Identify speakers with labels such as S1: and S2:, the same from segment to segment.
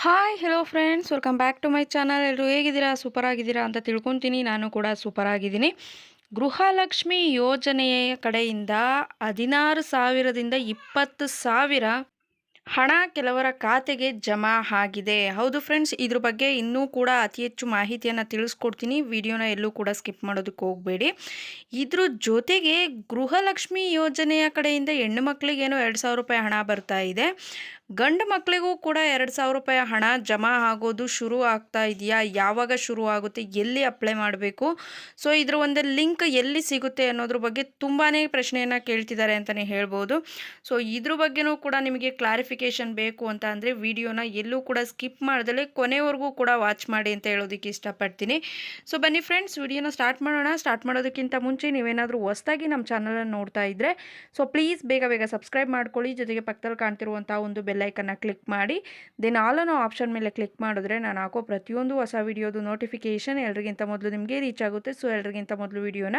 S1: Hi hello friends welcome back to my channel ಎಲ್ಲರೂ ಹೇಗಿದ್ದೀರಾ? Super ಆಗಿದ್ದೀರಾ ಅಂತ ತಿಳ್ಕೊತೀನಿ. ನಾನು ಕೂಡ ಸೂಪರ್ ಆಗಿದ್ದೀನಿ ಗೃಹಲಕ್ಷ್ಮಿ ಯೋಜನೆಯ ಕಡೆಯಿಂದ ಹದಿನಾರು ಸಾವಿರದಿಂದ ಇಪ್ಪತ್ತು ಸಾವಿರ ಹಣ ಕೆಲವರ ಖಾತೆಗೆ ಜಮಾ ಆಗಿದೆ. ಹೌದು ಫ್ರೆಂಡ್ಸ್ ಇದ್ರ ಬಗ್ಗೆ ಇನ್ನೂ ಕೂಡ ಅತಿ ಹೆಚ್ಚು ಮಾಹಿತಿಯನ್ನು ತಿಳಿಸ್ಕೊಡ್ತೀನಿ. ವಿಡಿಯೋನ ಎಲ್ಲೂ ಕೂಡ ಸ್ಕಿಪ್ ಮಾಡೋದಕ್ಕೆ ಹೋಗಬೇಡಿ. ಇದ್ರ ಜೊತೆಗೆ ಗೃಹಲಕ್ಷ್ಮಿ ಯೋಜನೆಯ ಕಡೆಯಿಂದ ಹೆಣ್ಣು ಮಕ್ಕಳಿಗೇನೋ ಎರಡು ಸಾವಿರ ರೂಪಾಯಿ ಹಣ ಬರ್ತಾ ಇದೆ. ಗಂಡು ಮಕ್ಕಳಿಗೂ ಕೂಡ ಎರಡು ಸಾವಿರ ರೂಪಾಯಿ ಹಣ ಜಮಾ ಆಗೋದು ಶುರು ಆಗ್ತಾ ಇದೆಯಾ? ಯಾವಾಗ ಶುರು ಆಗುತ್ತೆ? ಎಲ್ಲಿ ಅಪ್ಲೈ ಮಾಡಬೇಕು? ಸೊ ಇದ್ರ ಒಂದು ಲಿಂಕ್ ಎಲ್ಲಿ ಸಿಗುತ್ತೆ ಅನ್ನೋದ್ರ ಬಗ್ಗೆ ತುಂಬಾ ಪ್ರಶ್ನೆಯನ್ನು ಕೇಳ್ತಿದ್ದಾರೆ ಅಂತಲೇ ಹೇಳ್ಬೋದು. ಸೊ ಇದ್ರ ಬಗ್ಗೆನೂ ಕೂಡ ನಿಮಗೆ ಕ್ಲಾರಿಫಿಕೇಷನ್ ಬೇಕು ಅಂತ ಅಂದರೆ ವಿಡಿಯೋನ ಎಲ್ಲೂ ಕೂಡ ಸ್ಕಿಪ್ ಮಾಡ್ದಲೇ ಕೊನೆವರೆಗೂ ಕೂಡ ವಾಚ್ ಮಾಡಿ ಅಂತ ಹೇಳೋದಕ್ಕೆ ಇಷ್ಟಪಡ್ತೀನಿ. ಸೊ ಬನ್ನಿ ಫ್ರೆಂಡ್ಸ್ ವಿಡಿಯೋನ ಸ್ಟಾರ್ಟ್ ಮಾಡೋಣ. ಸ್ಟಾರ್ಟ್ ಮಾಡೋದಕ್ಕಿಂತ ಮುಂಚೆ ನೀವೇನಾದರೂ ಹೊಸದಾಗಿ ನಮ್ಮ ಚಾನಲನ್ನು ನೋಡ್ತಾ ಇದ್ದರೆ ಸೊ ಪ್ಲೀಸ್ ಬೇಗ ಬೇಗ ಸಬ್ಸ್ಕ್ರೈಬ್ ಮಾಡ್ಕೊಳ್ಳಿ. ಜೊತೆಗೆ ಪಕ್ಕದಲ್ಲಿ ಕಾಣ್ತಿರುವಂಥ ಒಂದು ಬೆಲ್ ಬೆಲ್ಲೈಕನ್ನು ಕ್ಲಿಕ್ ಮಾಡಿ, ದೆನ್ ಆಲ್ ಅನ್ನೋ ಆಪ್ಷನ್ ಮೇಲೆ ಕ್ಲಿಕ್ ಮಾಡಿದ್ರೆ ನಾನು ಹಾಕೋ ಪ್ರತಿಯೊಂದು ಹೊಸ ವಿಡಿಯೋದು ನೋಟಿಫಿಕೇಷನ್ ಎಲ್ರಿಗಿಂತ ಮೊದಲು ನಿಮಗೆ ರೀಚ್ ಆಗುತ್ತೆ. ಸೊ ಎಲ್ರಿಗಿಂತ ಮೊದಲು ವಿಡಿಯೋನ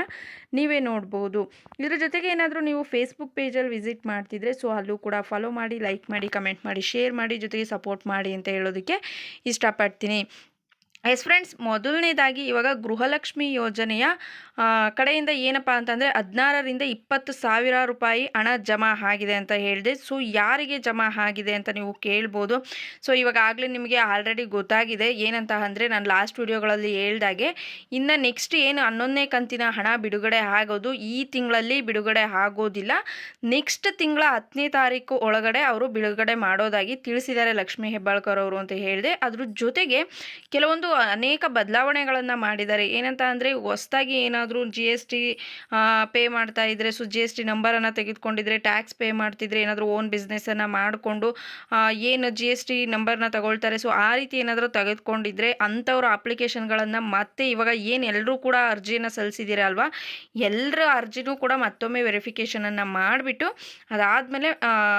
S1: ನೀವೇ ನೋಡ್ಬೋದು. ಇದ್ರ ಜೊತೆಗೆ ಏನಾದರೂ ನೀವು ಫೇಸ್ಬುಕ್ ಪೇಜಲ್ಲಿ ವಿಸಿಟ್ ಮಾಡ್ತಿದ್ರೆ ಸೊ ಅಲ್ಲೂ ಕೂಡ ಫಾಲೋ ಮಾಡಿ ಲೈಕ್ ಮಾಡಿ ಕಮೆಂಟ್ ಮಾಡಿ ಶೇರ್ ಮಾಡಿ, ಜೊತೆಗೆ ಸಪೋರ್ಟ್ ಮಾಡಿ ಅಂತ ಹೇಳೋದಕ್ಕೆ ಇಷ್ಟಪಡ್ತೀನಿ. ಎಸ್ ಫ್ರೆಂಡ್ಸ್ ಮೊದಲನೇದಾಗಿ ಇವಾಗ ಗೃಹಲಕ್ಷ್ಮಿ ಯೋಜನೆಯ ಕಡೆಯಿಂದ ಏನಪ್ಪ ಅಂತಂದರೆ ಹದಿನಾರರಿಂದ ಇಪ್ಪತ್ತು ಸಾವಿರ ರೂಪಾಯಿ ಹಣ ಜಮಾ ಆಗಿದೆ ಅಂತ ಹೇಳಿದೆ. ಸೊ ಯಾರಿಗೆ ಜಮಾ ಆಗಿದೆ ಅಂತ ನೀವು ಕೇಳ್ಬೋದು. ಸೊ ಇವಾಗ ಆಗಲೇ ನಿಮಗೆ ಆಲ್ರೆಡಿ ಗೊತ್ತಾಗಿದೆ. ಏನಂತ ಅಂದರೆ ನಾನು ಲಾಸ್ಟ್ ವಿಡಿಯೋಗಳಲ್ಲಿ ಹೇಳ್ದಾಗೆ, ಇನ್ನು ನೆಕ್ಸ್ಟ್ ಏನು ಹನ್ನೊಂದನೇ ಕಂತಿನ ಹಣ ಬಿಡುಗಡೆ ಆಗೋದು ಈ ತಿಂಗಳಲ್ಲಿ ಬಿಡುಗಡೆ ಆಗೋದಿಲ್ಲ. ನೆಕ್ಸ್ಟ್ ತಿಂಗಳ ಹತ್ತನೇ ತಾರೀಕು ಒಳಗಡೆ ಅವರು ಬಿಡುಗಡೆ ಮಾಡೋದಾಗಿ ತಿಳಿಸಿದ್ದಾರೆ ಲಕ್ಷ್ಮೀ ಹೆಬ್ಬಾಳ್ಕರ್ ಅವರು ಅಂತ ಹೇಳಿದೆ. ಅದ್ರ ಜೊತೆಗೆ ಕೆಲವೊಂದು ಅನೇಕ ಬದಲಾವಣೆಗಳನ್ನು ಮಾಡಿದ್ದಾರೆ. ಏನಂತ ಅಂದರೆ, ಹೊಸ್ದಾಗಿ ಏನಾದರೂ ಜಿ ಎಸ್ ಟಿ ಪೇ ಮಾಡ್ತಾ ಇದ್ದರೆ ಸೊ ಜಿ ಎಸ್ ಟಿ ನಂಬರನ್ನು ತೆಗೆದುಕೊಂಡಿದ್ರೆ ಟ್ಯಾಕ್ಸ್ ಪೇ ಮಾಡ್ತಿದ್ರೆ, ಏನಾದರೂ ಓನ್ ಬಿಸ್ನೆಸ್ಸನ್ನು ಮಾಡಿಕೊಂಡು ಏನು ಜಿ ಎಸ್ ಟಿ ನಂಬರ್ನ ತಗೊಳ್ತಾರೆ. ಸೊ ಆ ರೀತಿ ಏನಾದರೂ ತೆಗೆದುಕೊಂಡಿದ್ರೆ, ಅಂಥವ್ರ ಅಪ್ಲಿಕೇಶನ್ಗಳನ್ನು ಮತ್ತೆ ಇವಾಗ ಏನು ಎಲ್ಲರೂ ಕೂಡ ಅರ್ಜಿಯನ್ನು ಸಲ್ಲಿಸಿದ್ದೀರ ಅಲ್ವಾ? ಎಲ್ಲರ ಅರ್ಜಿನೂ ಕೂಡ ಮತ್ತೊಮ್ಮೆ ವೆರಿಫಿಕೇಷನನ್ನು ಮಾಡಿಬಿಟ್ಟು, ಅದಾದಮೇಲೆ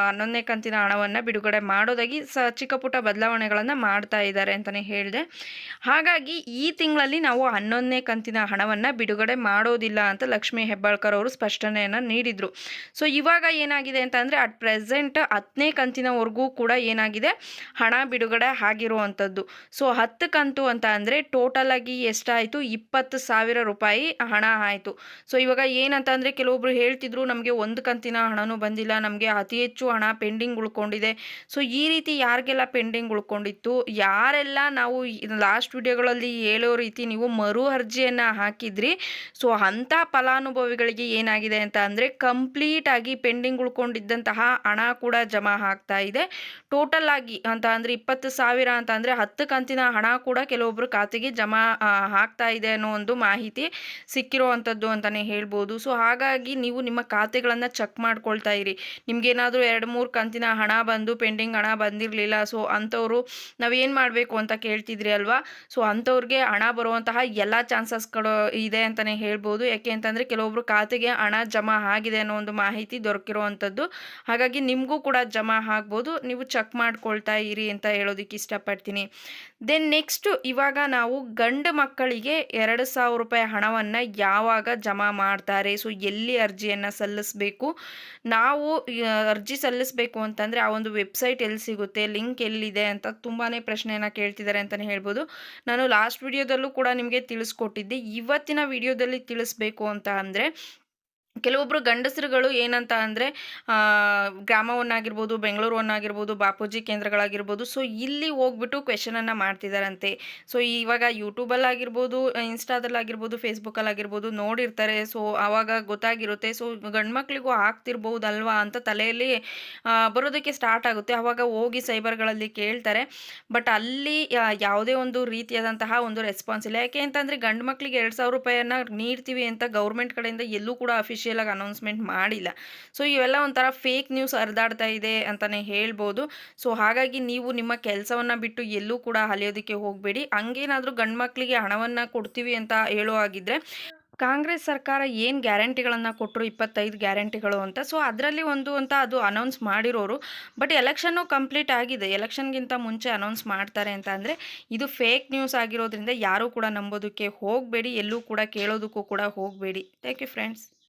S1: ಹನ್ನೊಂದನೇ ಕಂತಿನ ಹಣವನ್ನು ಬಿಡುಗಡೆ ಮಾಡೋದಾಗಿ ಸ ಚಿಕ್ಕ ಪುಟ್ಟ ಬದಲಾವಣೆಗಳನ್ನು ಮಾಡ್ತಾ ಇದ್ದಾರೆ ಅಂತಲೇ ಹೇಳಿದೆ. ಹಾಗಾಗಿ ಈ ತಿಂಗಳಲ್ಲಿ ನಾವು ಹನ್ನೊಂದನೇ ಕಂತಿನ ಹಣವನ್ನು ಬಿಡುಗಡೆ ಮಾಡೋದಿಲ್ಲ ಅಂತ ಲಕ್ಷ್ಮೀ ಹೆಬ್ಬಾಳ್ಕರ್ ಅವರು ಸ್ಪಷ್ಟನೆಯನ್ನು ನೀಡಿದರು. ಸೊ ಇವಾಗ ಏನಾಗಿದೆ ಅಂತ ಅಂದರೆ ಅಟ್ ಪ್ರೆಸೆಂಟ್ ಹತ್ತನೇ ಕಂತಿನವರೆಗೂ ಕೂಡ ಏನಾಗಿದೆ? ಹಣ ಬಿಡುಗಡೆ ಆಗಿರುವಂಥದ್ದು ಸೊ ಹತ್ತು ಕಂತು ಅಂತ ಅಂದರೆ ಟೋಟಲ್ ಆಗಿ ಎಷ್ಟಾಯಿತು? ಇಪ್ಪತ್ತು ಸಾವಿರ ರೂಪಾಯಿ ಹಣ ಆಯಿತು. ಸೊ ಇವಾಗ ಏನಂತ ಅಂದರೆ, ಕೆಲವೊಬ್ರು ಹೇಳ್ತಿದ್ರು, ನಮಗೆ ಒಂದು ಕಂತಿನ ಹಣನೂ ಬಂದಿಲ್ಲ, ನಮಗೆ ಅತಿ ಹೆಚ್ಚು ಹಣ ಪೆಂಡಿಂಗ್ ಉಳ್ಕೊಂಡಿದೆ. ಸೊ ಈ ರೀತಿ ಯಾರಿಗೆಲ್ಲ ಪೆಂಡಿಂಗ್ ಉಳ್ಕೊಂಡಿತ್ತು? ಯಾರೆಲ್ಲ ನಾವು ಲಾಸ್ಟ್ ವಿಡಿಯೋಗಳಲ್ಲಿ ಹೇಳೋ ರೀತಿ ನೀವು ಮರು ಅರ್ಜಿಯನ್ನು ಹಾಕಿದ್ರಿ. ಸೊ ಅಂಥ ಫಲಾನುಭವಿಗಳಿಗೆ ಏನಾಗಿದೆ ಅಂತ ಅಂದರೆ ಕಂಪ್ಲೀಟಾಗಿ ಪೆಂಡಿಂಗ್ ಉಳ್ಕೊಂಡಿದ್ದಂತಹ ಹಣ ಕೂಡ ಜಮಾ ಆಗ್ತಾ ಇದೆ. ಟೋಟಲ್ ಆಗಿ ಅಂತ ಅಂದರೆ ಇಪ್ಪತ್ತು ಸಾವಿರ ಅಂತ ಅಂದರೆ ಹತ್ತು ಕಂತಿನ ಹಣ ಕೂಡ ಕೆಲವೊಬ್ಬರು ಖಾತೆಗೆ ಜಮಾ ಆಗ್ತಾ ಇದೆ ಅನ್ನೋ ಒಂದು ಮಾಹಿತಿ ಸಿಕ್ಕಿರುವಂಥದ್ದು ಅಂತಲೇ ಹೇಳ್ಬೋದು. ಸೊ, ಹಾಗಾಗಿ ನೀವು ನಿಮ್ಮ ಖಾತೆಗಳನ್ನು ಚೆಕ್ ಮಾಡ್ಕೊಳ್ತಾ ಇರಿ. ನಿಮಗೇನಾದರೂ ಎರಡು, ಮೂರು ಕಂತಿನ ಹಣ ಬಂದು ಪೆಂಡಿಂಗ್ ಹಣ ಬಂದಿರಲಿಲ್ಲ. ಸೊ, ಅಂಥವರು ನಾವೇನು ಮಾಡಬೇಕು ಅಂತ ಕೇಳ್ತಿದ್ರಿ ಅಲ್ವಾ? ಸೊ ಅಂಥವ್ರಿಗೆ ಹಣ ಬರುವಂತಹ ಎಲ್ಲ ಚಾನ್ಸಸ್ಗಳು ಇದೆ ಅಂತಲೇ ಹೇಳ್ಬೋದು. ಯಾಕೆ ಅಂತಂದರೆ ಕೆಲವೊಬ್ಬರು ಖಾತೆಗೆ ಹಣ ಜಮಾ ಆಗಿದೆ ಅನ್ನೋ ಒಂದು ಮಾಹಿತಿ ದೊರಕಿರುವಂಥದ್ದು. ಹಾಗಾಗಿ ನಿಮಗೂ ಕೂಡ ಜಮಾ ಆಗ್ಬೋದು. ನೀವು ಚೆಕ್ ಮಾಡ್ಕೊಳ್ತಾ ಇರಿ ಅಂತ ಹೇಳೋದಕ್ಕೆ ಇಷ್ಟಪಡ್ತೀನಿ. ದೆನ್ ನೆಕ್ಸ್ಟು ಇವಾಗ ನಾವು ಗಂಡು ಮಕ್ಕಳಿಗೆ ಎರಡು ಸಾವಿರ ರೂಪಾಯಿ ಹಣವನ್ನು ಯಾವಾಗ ಜಮಾ ಮಾಡ್ತಾರೆ? ಸೊ ಎಲ್ಲಿ ಅರ್ಜಿಯನ್ನು ಸಲ್ಲಿಸಬೇಕು? ನಾವು ಅರ್ಜಿ ಸಲ್ಲಿಸಬೇಕು ಅಂತಂದರೆ ಆ ಒಂದು ವೆಬ್ಸೈಟ್ ಎಲ್ಲಿ ಸಿಗುತ್ತೆ? ಲಿಂಕ್ ಎಲ್ಲಿದೆ ಅಂತ ತುಂಬಾ ಪ್ರಶ್ನೆಯನ್ನು ಕೇಳ್ತಿದ್ದಾರೆ ಅಂತಲೇ ಹೇಳ್ಬೋದು. ನಾನು ಲಾಸ್ಟ್ ವಿಡಿಯೋದಲ್ಲೂ ಕೂಡ ನಿಮಗೆ ತಿಳಿಸ್ಕೊಟ್ಟಿದ್ದೆ. ಇವತ್ತಿನ ವಿಡಿಯೋದಲ್ಲಿ ತಿಳಿಸ್ಬೇಕು ಅಂತ ಅಂದರೆ ಕೆಲವೊಬ್ಬರು ಗಂಡಸರುಗಳು ಏನಂತ ಅಂದರೆ ಗ್ರಾಮವನ್ನಾಗಿರ್ಬೋದು, ಬೆಂಗಳೂರುವನ್ನಾಗಿರ್ಬೋದು, ಬಾಪೂಜಿ ಕೇಂದ್ರಗಳಾಗಿರ್ಬೋದು ಸೊ ಇಲ್ಲಿ ಹೋಗ್ಬಿಟ್ಟು ಕ್ವೆಶನನ್ನು ಮಾಡ್ತಿದ್ದಾರಂತೆ ಸೊ ಇವಾಗ ಯೂಟ್ಯೂಬಲ್ಲಾಗಿರ್ಬೋದು ಇನ್ಸ್ಟಾದಲ್ಲಾಗಿರ್ಬೋದು ಫೇಸ್ಬುಕ್ಕಲ್ಲಾಗಿರ್ಬೋದು ನೋಡಿರ್ತಾರೆ. ಸೊ ಆವಾಗ ಗೊತ್ತಾಗಿರುತ್ತೆ. ಸೊ ಗಂಡು ಮಕ್ಕಳಿಗೂ ಆಗ್ತಿರ್ಬೋದಲ್ವಾ ಅಂತ ತಲೆಯಲ್ಲಿ ಬರೋದಕ್ಕೆ ಸ್ಟಾರ್ಟ್ ಆಗುತ್ತೆ. ಆವಾಗ ಹೋಗಿ ಸೈಬರ್ಗಳಲ್ಲಿ ಕೇಳ್ತಾರೆ. ಬಟ್ ಅಲ್ಲಿ ಯಾವುದೇ ಒಂದು ರೀತಿಯಾದಂತಹ ಒಂದು ರೆಸ್ಪಾನ್ಸ್ ಇಲ್ಲ. ಯಾಕೆ ಅಂತಂದರೆ ಗಂಡು ಮಕ್ಕಳಿಗೆ ಎರಡು ಸಾವಿರ ರೂಪಾಯಿಯನ್ನು ನೀಡ್ತೀವಿ ಅಂತ ಗೌರ್ಮೆಂಟ್ ಕಡೆಯಿಂದ ಎಲ್ಲೂ ಕೂಡ ಅಫಿಷಿಯಲ್ ಅಫಿಷಿಯಲಾಗಿ ಅನೌನ್ಸ್ಮೆಂಟ್ ಮಾಡಿಲ್ಲ. ಸೊ ಇವೆಲ್ಲ ಒಂಥರ ಫೇಕ್ ನ್ಯೂಸ್ ಹರಿದಾಡ್ತಾ ಇದೆ ಅಂತಲೇ ಹೇಳ್ಬೋದು. ಸೊ ಹಾಗಾಗಿ ನೀವು ನಿಮ್ಮ ಕೆಲಸವನ್ನು ಬಿಟ್ಟು ಎಲ್ಲೂ ಕೂಡ ಅಲಿಯೋದಕ್ಕೆ ಹೋಗಬೇಡಿ. ಹಂಗೇನಾದರೂ ಗಂಡು ಮಕ್ಕಳಿಗೆ ಹಣವನ್ನು ಕೊಡ್ತೀವಿ ಅಂತ ಹೇಳೋ ಆಗಿದ್ದರೆ ಕಾಂಗ್ರೆಸ್ ಸರ್ಕಾರ ಏನು ಗ್ಯಾರಂಟಿಗಳನ್ನು ಕೊಟ್ಟರು ಇಪ್ಪತ್ತೈದು ಗ್ಯಾರಂಟಿಗಳು ಅಂತ. ಸೊ ಅದರಲ್ಲಿ ಒಂದು ಅಂತ ಅದು ಅನೌನ್ಸ್ ಮಾಡಿರೋರು. ಬಟ್ ಎಲೆಕ್ಷನ್ನು ಕಂಪ್ಲೀಟ್ ಆಗಿದೆ. ಎಲೆಕ್ಷನ್ಗಿಂತ ಮುಂಚೆ ಅನೌನ್ಸ್ ಮಾಡ್ತಾರೆ ಅಂತ ಅಂದರೆ ಇದು ಫೇಕ್ ನ್ಯೂಸ್ ಆಗಿರೋದ್ರಿಂದ ಯಾರೂ ಕೂಡ ನಂಬೋದಕ್ಕೆ ಹೋಗಬೇಡಿ. ಎಲ್ಲೂ ಕೂಡ ಕೇಳೋದಕ್ಕೂ ಕೂಡ ಹೋಗಬೇಡಿ. Thank you friends